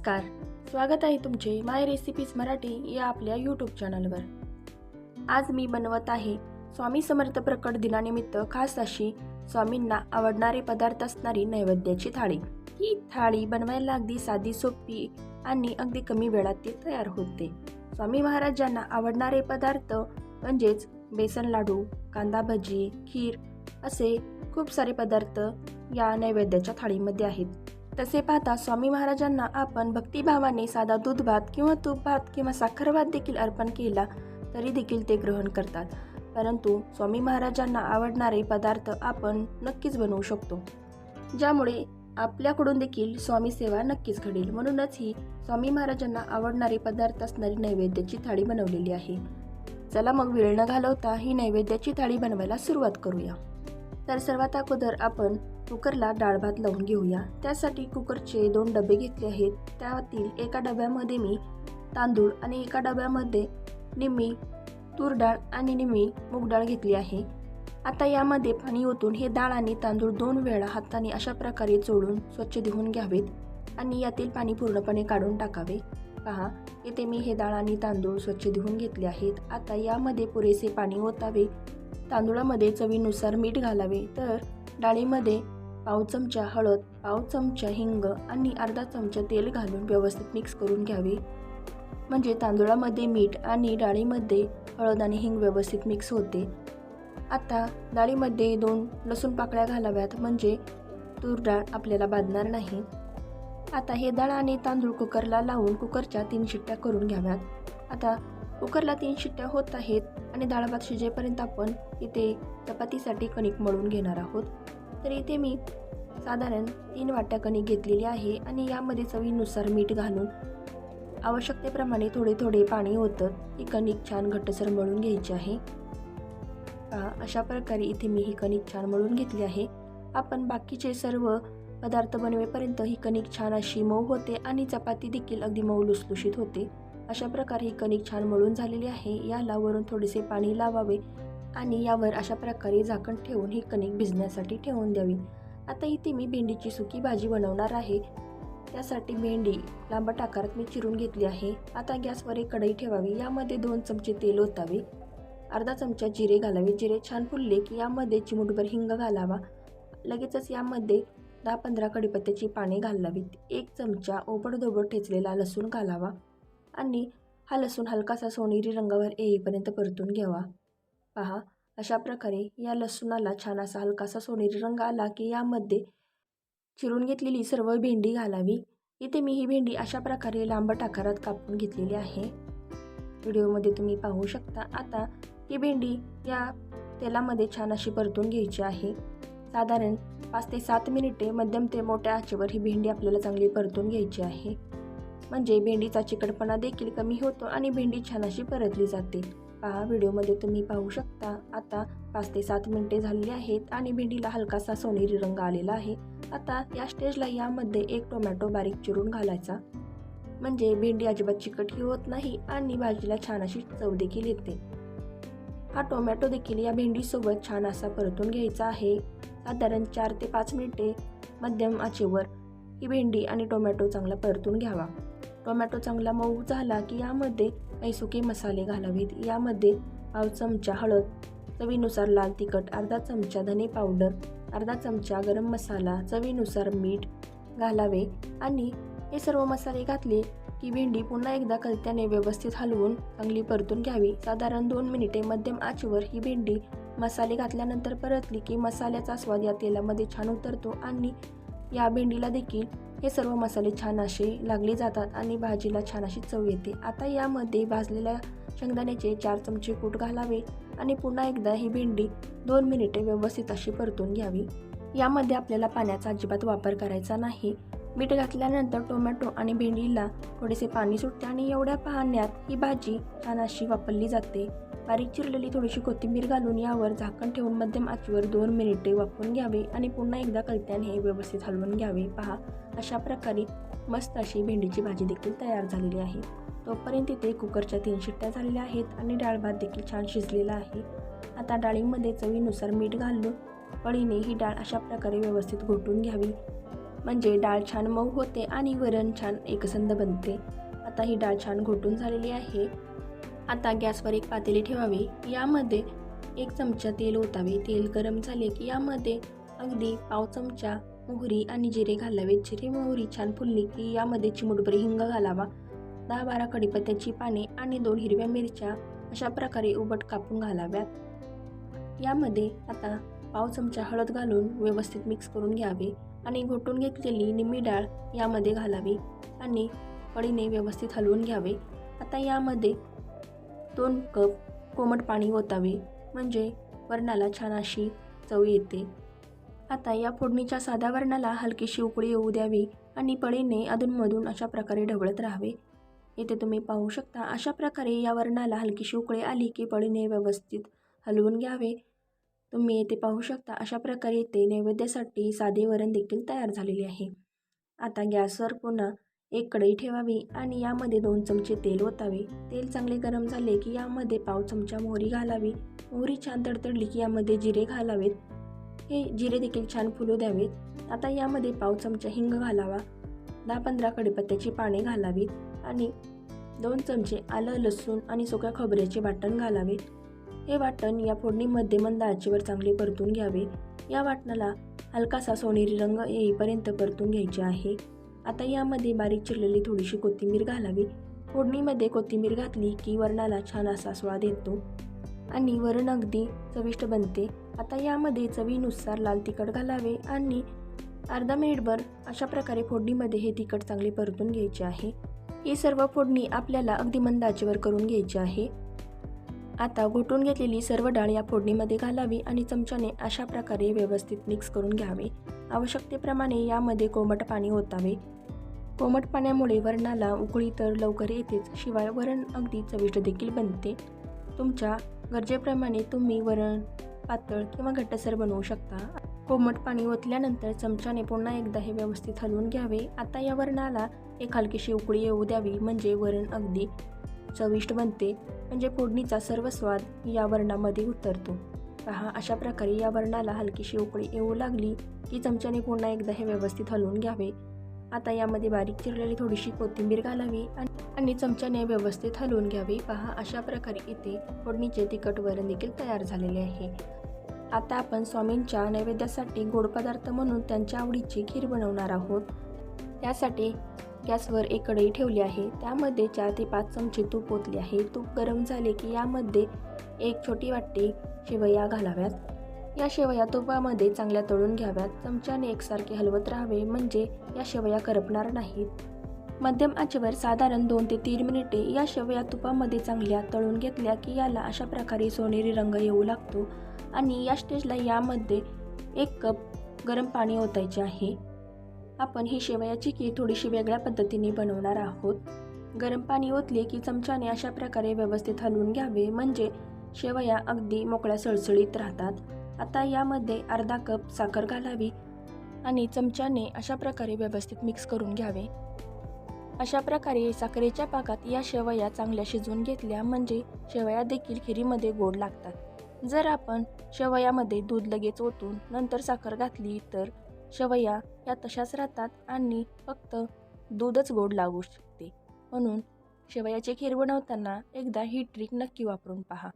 नमस्कार. स्वागत आहे तुमचे माय रेसिपीज मराठी या आपल्या यूट्यूब चॅनलवर आज मी बनवत आहे स्वामी समर्थ प्रकट दिनानिमित्त खास अशी स्वामींना आवडणारे पदार्थ असणारी नैवेद्याची थाळी. ही थाळी बनवायला अगदी साधी सोपी आणि अगदी कमी वेळात ती तयार होते. स्वामी महाराजांना आवडणारे पदार्थ म्हणजेच बेसन लाडू कांदा भजी खीर असे खूप सारे पदार्थ या नैवेद्याच्या थाळीमध्ये आहेत. तसे पाहता स्वामी महाराजांना आपण भक्तिभावाने साधा दूध भात किंवा तूप भात किंवा साखर भात देखील अर्पण केला तरी देखील ते ग्रहण करतात. परंतु स्वामी महाराजांना आवडणारे पदार्थ आपण नक्कीच बनवू शकतो. ज्यामुळे आपल्याकडून देखील स्वामी सेवा नक्कीच घडेल. म्हणूनच ही स्वामी महाराजांना आवडणारे पदार्थ असणारी नैवेद्याची थाळी बनवलेली आहे. चला मग वेळ न घालवता ही नैवेद्याची थाळी बनवायला सुरुवात करूया. तर सर्वात अगोदर आपण कुकरला डाळ भात लावून घेऊया. त्यासाठी कुकरचे दोन डबे घेतले आहेत. त्यातील एका डब्यामध्ये मी तांदूळ आणि एका डब्यामध्ये निम्मी तूर डाळ आणि निम्मी मूग डाळ घेतली आहे. आता यामध्ये पाणी ओतून हे डाळ आणि तांदूळ दोन वेळा हाताने अशा प्रकारे चोळून स्वच्छ धुवून घ्यावेत आणि यातील पाणी पूर्णपणे काढून टाकावे. पहा इथे मी हे डाळ आणि तांदूळ स्वच्छ धुवून घेतले आहेत. आता यामध्ये पुरेसे पाणी ओतावे. तांदूळामध्ये चवीनुसार मीठ घालावे. तर डाळीमध्ये पाव चमचा हळद पाव चमचा हिंग आणि अर्धा चमचा तेल घालून व्यवस्थित मिक्स करून घ्यावे. म्हणजे तांदूळामध्ये मीठ आणि डाळीमध्ये हळद आणि हिंग व्यवस्थित मिक्स होते. आता डाळीमध्ये दोन लसूण पाकळ्या घालाव्यात म्हणजे तूर डाळ आपल्याला बाधणार नाही. आता हे डाळ आणि तांदूळ कुकरला लावून कुकरच्या तीन शिट्ट्या करून घ्याव्यात. आता कुकरला तीन शिट्ट्या होत आहेत आणि डाळ भात शिजेपर्यंत आपण इथे चपातीसाठी कणिक मळून घेणार आहोत. तर इथे मी साधारण तीन वाट्या कणिक घेतलेली आहे आणि यामध्ये चवीनुसार मीठ घालून आवश्यकतेप्रमाणे थोडे थोडे पाणी होतं ही कणिक छान घट्टसर मळून घ्यायची आहे. पहा अशा प्रकारे इथे मी ही कणिक छान मळून घेतली आहे. आपण बाकीचे सर्व पदार्थ बनवेपर्यंत ही कणिक छान अशी मऊ होते आणि चपाती देखील अगदी मऊ लुसलुशीत होते. अशा प्रकारे ही कणिक छान मळून झालेली आहे. याला वरून थोडेसे पाणी लावावे. आणि यावर अशा प्रकारे झाकण ठेवून ही कणिक भिजण्यासाठी ठेवून द्यावी. आता इथे मी भेंडीची सुकी भाजी बनवणार आहे. त्यासाठी भेंडी लांबट आकारात मी चिरून घेतली आहे. आता गॅसवर एक कढई ठेवावी. यामध्ये दोन चमचे तेल ओतावे. अर्धा चमचा जिरे घालावे. जिरे छान फुलले की यामध्ये चिमूटभर हिंग घालावा. लगेचच यामध्ये दहा पंधरा कडीपत्त्याची पाने घालावीत. एक चमचा ओबडधोबड ठेचलेला लसूण घालावा. आणि हा लसूण हलकासा सोनेरी रंगावर येईपर्यंत परतून घ्यावा. पहा. अशा प्रकारे या लसूणाला छान असा हलकासा सोनेरी रंग आला की यामध्ये चिरून घेतलेली सर्व भेंडी घालावी. इथे मी ही भेंडी अशा प्रकारे लांबट आकारात कापून घेतलेली आहे. व्हिडिओमध्ये तुम्ही पाहू शकता आता ही भेंडी या तेलामध्ये छान अशी परतून घ्यायची आहे. साधारण पाच ते सात मिनिटे मध्यम ते मोठ्या आचेवर ही भेंडी आपल्याला चांगली परतून घ्यायची आहे. म्हणजे भेंडीचा चिकटपणा देखील कमी होतो आणि भेंडी छान अशी परतली जाते. पहा व्हिडिओमध्ये तुम्ही पाहू शकता आता पाच ते सात मिनिटे झालेली आहेत आणि भेंडीला हलकासा सोनेरी रंग आलेला आहे. आता या स्टेजला यामध्ये एक टोमॅटो बारीक चिरून घालायचा. म्हणजे भेंडी अजिबात चिकटही होत नाही आणि भाजीला छान अशी चव देखील येते. हा टोमॅटो देखील या भेंडीसोबत छान असा परतून घ्यायचा आहे. साधारण चार ते पाच मिनिटे मध्यम आचेवर ही भेंडी आणि टोमॅटो चांगला परतून घ्यावा. टोमॅटो चांगला मऊ झाला की यामध्ये काही सुके मसाले घालावेत. यामध्ये पाव चमचा हळद चवीनुसार लाल तिखट अर्धा चमचा धने पावडर अर्धा चमचा गरम मसाला चवीनुसार मीठ घालावे आणि हे सर्व मसाले घातले की भेंडी पुन्हा एकदा कलत्याने व्यवस्थित हलवून चांगली परतून घ्यावी. साधारण दोन मिनिटे मध्यम आचेवर ही भेंडी मसाले घातल्यानंतर परतली की मसाल्याचा स्वाद या तेलामध्ये छान उतरतो आणि या भेंडीला देखील हे सर्व मसाले छान असे लागले जातात आणि भाजीला छान अशी चव येते. आता यामध्ये भाजलेल्या शेंगदाण्याचे चार चमचे कूट घालावे आणि पुन्हा एकदा ही भेंडी दोन मिनिटे व्यवस्थित अशी परतून घ्यावी. यामध्ये आपल्याला पाण्याचा अजिबात वापर करायचा नाही. मीठ घातल्यानंतर टोमॅटो आणि भेंडीला थोडेसे पाणी सुटते आणि एवढ्या पाण्यात ही भाजी छान अशी वापरली जाते. बारीक चिरलेली थोडीशी कोथिंबीर घालून यावर झाकण ठेवून मध्यम आचीवर दोन मिनिटे वापरून घ्यावे आणि पुन्हा एकदा कलत्याने हे व्यवस्थित हलवून घ्यावे. पहा अशा प्रकारे मस्त अशी भेंडीची भाजी देखील तयार झालेली आहे. तोपर्यंत इथे कुकरच्या तीन शिट्ट्या झालेल्या आहेत आणि डाळ भात देखील छान शिजलेला आहे. आता डाळीमध्ये चवीनुसार मीठ घालून पळीने ही डाळ अशा प्रकारे व्यवस्थित घोटून घ्यावी. म्हणजे डाळ छान मऊ होते आणि वरण छान एकसंध बनते. आता ही डाळ छान घोटून झालेली आहे. आता गॅसवर एक पातेली ठेवावी. यामध्ये एक चमचा तेल ओतावे. तेल गरम झाले की यामध्ये अगदी पाव चमचा मोहरी आणि जिरे घालावे. जिरे मोहरी छान फुलली की यामध्ये चिमुटभर हिंग घालावा. दहा बारा कढीपत्त्याची पाने आणि दोन हिरव्या मिरच्या अशा प्रकारे उबट कापून घालाव्यात. यामध्ये आता पाव चमचा हळद घालून व्यवस्थित मिक्स करून घ्यावे आणि घोटून घेतलेली निम्मी डाळ यामध्ये घालावी आणि कढीने व्यवस्थित हलवून घ्यावे. आता यामध्ये दोन कप कोमट पाणी ओतावे म्हणजे वरणाला छान अशी चव येते. आता या फोडणीच्या साध्या वरणाला हलकीशी उकळी येऊ द्यावी आणि पळीने अधूनमधून अशा प्रकारे ढवळत राहावे. येथे तुम्ही पाहू शकता अशा प्रकारे या वरणाला हलकीशी उकळी आली की पळीने व्यवस्थित हलवून घ्यावे. तुम्ही येथे पाहू शकता अशा प्रकारे ते नैवेद्यासाठी साधे वरण देखील तयार झालेले आहे. आता गॅसवर पुन्हा एक कढई ठेवावी आणि यामध्ये दोन चमचे तेल ओतावे. तेल चांगले गरम झाले की यामध्ये पाव चमचा मोहरी घालावी. मोहरी छान तडतडली की यामध्ये जिरे घालावेत. हे जिरे देखील छान फुलू द्यावेत. आता यामध्ये पाव चमचा हिंग घालावा. दहा पंधरा कडीपत्त्याची पाने घालावीत आणि दोन चमचे आलं लसूण आणि सुक्या खोबऱ्याचे वाटण घालावे. हे वाटण या फोडणीमध्ये मंद आचेवर चांगले परतून घ्यावे. या वाटणाला हलकासा सोनेरी रंग येईपर्यंत परतून घ्यायचे आहे. आता यामध्ये बारीक चिरलेली थोडीशी कोथिंबीर घालावी. फोडणीमध्ये कोथिंबीर घातली की वरणाला छान असा स्वाद येतो आणि वरण अगदी चविष्ट बनते. आता यामध्ये चवीनुसार लाल तिखट घालावे आणि अर्धा मिनिटभर अशा प्रकारे फोडणीमध्ये हे तिखट चांगले परतून घ्यायचे आहे. ही सर्व फोडणी आपल्याला अगदी मंद आचेवर करून घ्यायची आहे. आता घोटून घेतलेली सर्व डाळ या फोडणीमध्ये घालावी आणि चमच्याने अशा प्रकारे व्यवस्थित मिक्स करून घ्यावे. आवश्यकतेप्रमाणे यामध्ये कोमट पाणी ओतावे. कोमट पाण्यामुळे वरणाला उकळी तर लवकर येतेच शिवाय वरण अगदी चविष्ट देखील बनते. तुमच्या गरजेप्रमाणे तुम्ही वरण पातळ किंवा घट्टसर बनवू शकता. कोमट पाणी ओतल्यानंतर चमच्याने पुन्हा एकदा हे व्यवस्थित हलवून घ्यावे. आता या वरणाला एक हलकीशी उकळी येऊ द्यावी म्हणजे वरण अगदी चविष्ट बनते म्हणजे फोडणीचा सर्व स्वाद या वरणामध्ये उतरतो. पहा अशा प्रकारे या वरणाला हलकीशी उकळी येऊ लागली. की चमच्याने पुन्हा एकदा हे व्यवस्थित हलवून घ्यावे. आता यामध्ये बारीक चिरलेली थोडीशी कोथिंबीर घालावी आणि चमच्याने व्यवस्थित हलवून घ्यावे. पहा अशा प्रकारे इथे फोडणीचे तिखट वरण देखील तयार झालेले आहे. आता आपण स्वामींच्या नैवेद्यासाठी गोड पदार्थ म्हणून त्यांच्या आवडीची खीर बनवणार आहोत. त्यासाठी गॅसवर एक कढई ठेवली आहे. त्यामध्ये चार ते पाच चमचे तूप ओतले आहे. तूप गरम झाले की यामध्ये एक छोटी वाटी शेवया घालाव्यात. या शेवया तुपामध्ये चांगल्या तळून घ्याव्यात. चमच्याने एकसारखे हलवत राहावे म्हणजे या शेवया करपणार नाहीत. मध्यम आचेवर साधारण दोन ते तीन मिनिटे या शेवया तुपामध्ये चांगल्या तळून घेतल्या की याला अशा प्रकारे सोनेरी रंग येऊ लागतो आणि या स्टेजला यामध्ये एक कप गरम पाणी ओतायचे आहे. आपण ही शेवयाची की थोडीशी वेगळ्या पद्धतीने बनवणार आहोत. गरम पाणी ओतले की चमच्याने अशा प्रकारे व्यवस्थित हलवून घ्यावे म्हणजे शेवया अगदी मोकळ्या सळसळीत राहतात. आता यामध्ये अर्धा कप साखर घालावी आणि चमच्याने अशा प्रकारे व्यवस्थित मिक्स करून घ्यावे. अशा प्रकारे साखरेच्या पाकात या शेवया चांगल्या शिजवून घेतल्या म्हणजे शेवया देखील खिरीमध्ये गोड लागतात. जर आपण शेवयामध्ये दूध लगेच ओतून नंतर साखर घातली तर शेवया या तशाच राहतात आणि फक्त दूधच गोड लागू शकते. म्हणून शेवयाची खीर बनवताना एकदा ही ट्रिक नक्की वापरून पहा.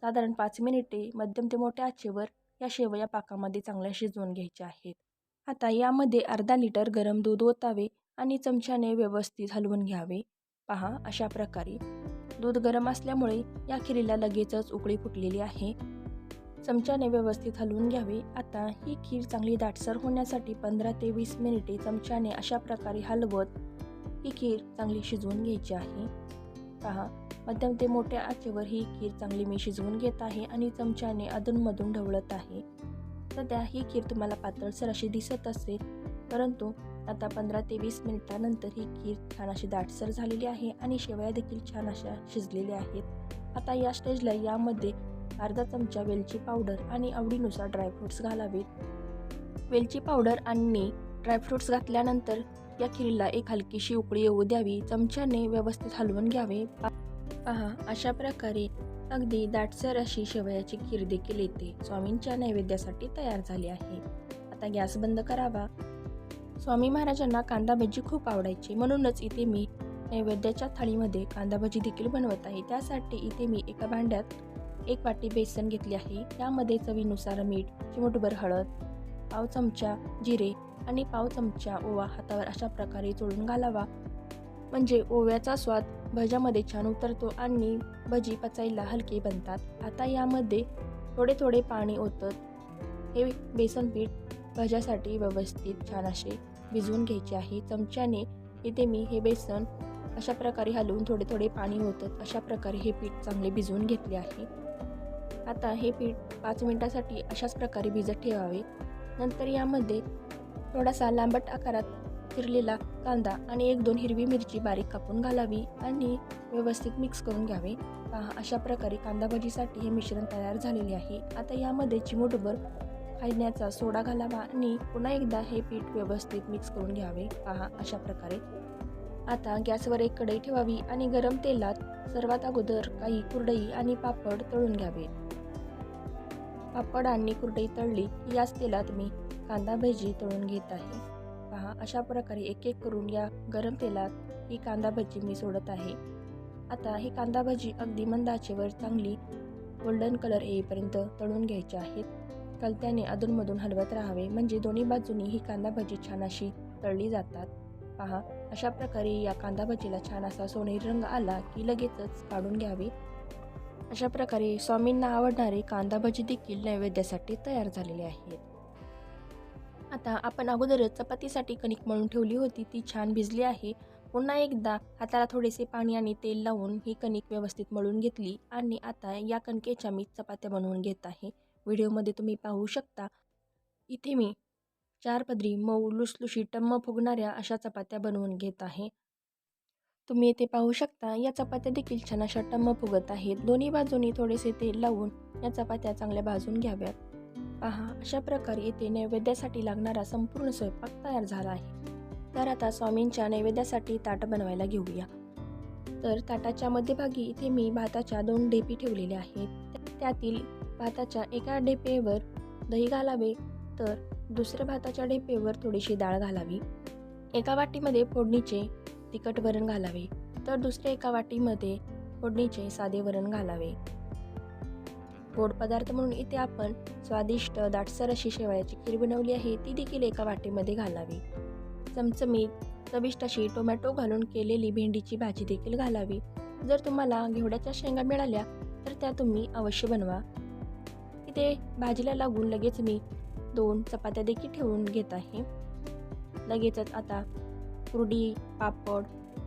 साधारण पाच मिनिटे मध्यम ते मोठ्या आचेवर या शेवया पाकामध्ये चांगल्या शिजवून घ्यायच्या आहेत. आता यामध्ये अर्धा लिटर गरम दूध ओतावे आणि चमच्याने व्यवस्थित हलवून घ्यावे. पहा अशा प्रकारे. दूध गरम असल्यामुळे या खिरीला लगेचच उकळी फुटलेली आहे. चमच्याने व्यवस्थित हलवून घ्यावे. आता ही खीर चांगली दाटसर होण्यासाठी पंधरा ते वीस मिनिटे चमच्याने अशा प्रकारे हलवत ही खीर चांगली शिजवून घ्यायची आहे. पहा. मध्यम ते मोठ्या आचेवर ही खीर चांगली मी शिजवून घेत आहे आणि चमच्याने अधूनमधून ढवळत आहे. सध्या ही खीर तुम्हाला पातळसर अशी दिसत असेल परंतु आता पंधरा ते वीस मिनिटानंतर ही खीर छान अशी दाटसर झालेली आहे आणि शेवया देखील छान अशा शिजलेल्या आहेत. आता या स्टेजला यामध्ये अर्धा चमचा वेलची पावडर आणि आवडीनुसार ड्रायफ्रूट्स घालावेत वेलची पावडर आणि ड्रायफ्रूट्स घातल्यानंतर या खिरीला एक हलकीशी उकळी येऊ द्यावी. चमच्याने व्यवस्थित हलवून घ्यावे. पहा अशा प्रकारे अगदी दाटसर अशी शेवयाची खीर देखील येते. स्वामींच्या नैवेद्यासाठी तयार झाली आहे. आता गॅस बंद करावा. स्वामी महाराजांना कांदा भजी खूप आवडायची. म्हणूनच इथे मी नैवेद्याच्या थाळीमध्ये कांदा भजी देखील बनवत आहे. त्यासाठी इथे मी एका भांड्यात एक वाटी बेसन घेतली आहे. त्यामध्ये चवीनुसार मीठ चिमूटभर हळद पाव चमचा जिरे आणि पाव चमचा ओवा हातावर अशा प्रकारे चोळून घालावा. म्हणजे ओव्याचा स्वाद भज्यामध्ये छान उतरतो आणि भजी पचायला हलकी बनतात. आता यामध्ये थोडे थोडे पाणी ओतत हे बेसन पीठ भज्यासाठी व्यवस्थित छान असे भिजवून घ्यायचे आहे. चमच्याने इथे मी हे बेसन अशा प्रकारे हलवून थोडे थोडे पाणी होतं अशा प्रकारे हे पीठ चांगले भिजवून घेतले आहे. आता हे पीठ पाच मिनटासाठी अशाच प्रकारे भिजत ठेवावे. नंतर यामध्ये थोडासा लांबट आकारात चिरलेला कांदा आणि एक दोन हिरवी मिरची बारीक कापून घालावी आणि व्यवस्थित मिक्स करून घ्यावे. पहा अशा प्रकारे कांदा भजीसाठी हे मिश्रण तयार झालेले आहे. आता यामध्ये चिमूटभर खाण्याचा सोडा घालावा आणि पुन्हा एकदा हे पीठ व्यवस्थित मिक्स करून घ्यावे. पहा अशा प्रकारे. आता गॅसवर एक कढई ठेवावी आणि गरम तेलात सर्वात अगोदर काही कुरडई आणि पापड तळून घ्यावे. पापड आणि कुरडई तळली याच तेलात मी कांदा भजी तळून घेत आहे. पहा अशा प्रकारे एक एक करून या गरम तेलात ही कांदा भजी मी सोडत आहे. आता ही कांदा भजी अगदी मंद आचेवर चांगली गोल्डन कलर येईपर्यंत तळून घ्यायची आहेत. कलत्याने अधूनमधून हलवत राहावे म्हणजे दोन्ही बाजूनी ही कांदा भजी छान अशी तळली जातात. पहा अशा प्रकारे या कांदा भजीला छान असा सोनेरी रंग आला की लगेचच काढून घ्यावे. अशा प्रकारे स्वामींना आवडणारे कांदा भजी देखील नैवेद्यासाठी तयार झालेले आहेत. आता आपण अगोदरच चपातीसाठी कणिक मळून ठेवली होती ती छान भिजली आहे. पुन्हा एकदा हाताला थोडेसे पाणी आणि तेल लावून ही कणिक व्यवस्थित मळून घेतली आणि आता या कणकेच्या मी चपात्या बनवून घेत आहे. व्हिडिओमध्ये तुम्ही पाहू शकता इथे मी चार पदरी मऊ लुसलुशी टम्म फुगणाऱ्या अशा चपात्या बनवून घेत आहे. तुम्ही येथे पाहू शकता या चपात्या देखील छान अशा टम्म फुगत आहेत. दोन्ही बाजूनी थोडेसे तेल लावून या चपात्या चांगल्या भाजून घ्याव्यात. पहा अशा प्रकारे येथे नैवेद्यासाठी लागणारा संपूर्ण स्वयंपाक तयार झाला आहे. तर आता स्वामींच्या नैवेद्यासाठी ताट बनवायला घेऊया. तर ताटाच्या मध्यभागी इथे मी भाताच्या दोन डेपी ठेवलेल्या आहेत. त्यातील भाताच्या एका डेपेवर दही घालावे तर दुसऱ्या भाताच्या डेपेवर थोडीशी डाळ घालावी. एका वाटीमध्ये फोडणीचे तिखट वरण घालावे तर दुसऱ्या एका वाटीमध्ये फोडणीचे साधे वरण घालावे. गोड पदार्थ म्हणून इथे आपण स्वादिष्ट दाटसर अशी शेवयाची खीर बनवली आहे. ती देखील एका वाटीमध्ये घालावी. चमचमीत चविष्ट अशी टोमॅटो घालून केलेली भेंडीची भाजी देखील घालावी. जर तुम्हाला घेवड्याच्या शेंगा मिळाल्या तर त्या तुम्ही अवश्य बनवा. इथे भाजीला लागून लगेच मी दोन चपात्या देखील ठेवून घेत आहे. लगेचच आता कुरडी पापड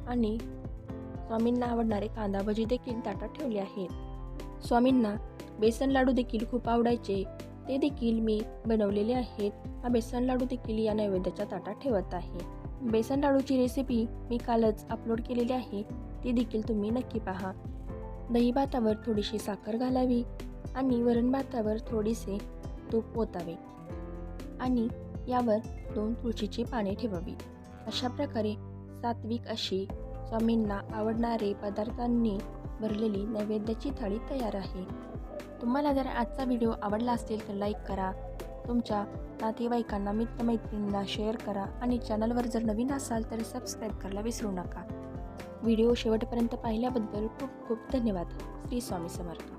आणि स्वामींना आवडणारे कांदा भजी देखील ताटात ठेवले आहेत. स्वामींना बेसन लाडू देखील खूप आवडायचे. ते देखील मी बनवलेले आहेत. हा बेसन लाडू देखील या नैवेद्याच्या ताटात ठेवत आहे. बेसन लाडूची रेसिपी मी कालच अपलोड केलेली आहे. ती देखील तुम्ही नक्की पहा. दही भातावर थोडीशी साखर घालावी आणि वरण भातावर थोडीसे तूप ओतावे आणि यावर दोन तुळशीची पाने ठेवावी. अशा प्रकारे सात्विक अशी स्वामींना आवडणारे पदार्थांनी भरलेली नैवेद्याची थाळी तयार आहे. तुम्हाला जर आजचा व्हिडिओ आवडला असेल तर लाईक करा. तुमच्या नातेवाईकांना मित्रमैत्रिणींना शेअर करा आणि चॅनलवर जर नवीन असाल तर सबस्क्राईब करायला विसरू नका. व्हिडिओ शेवटपर्यंत पाहिल्याबद्दल खूप खूप धन्यवाद. श्री स्वामी समर्थ.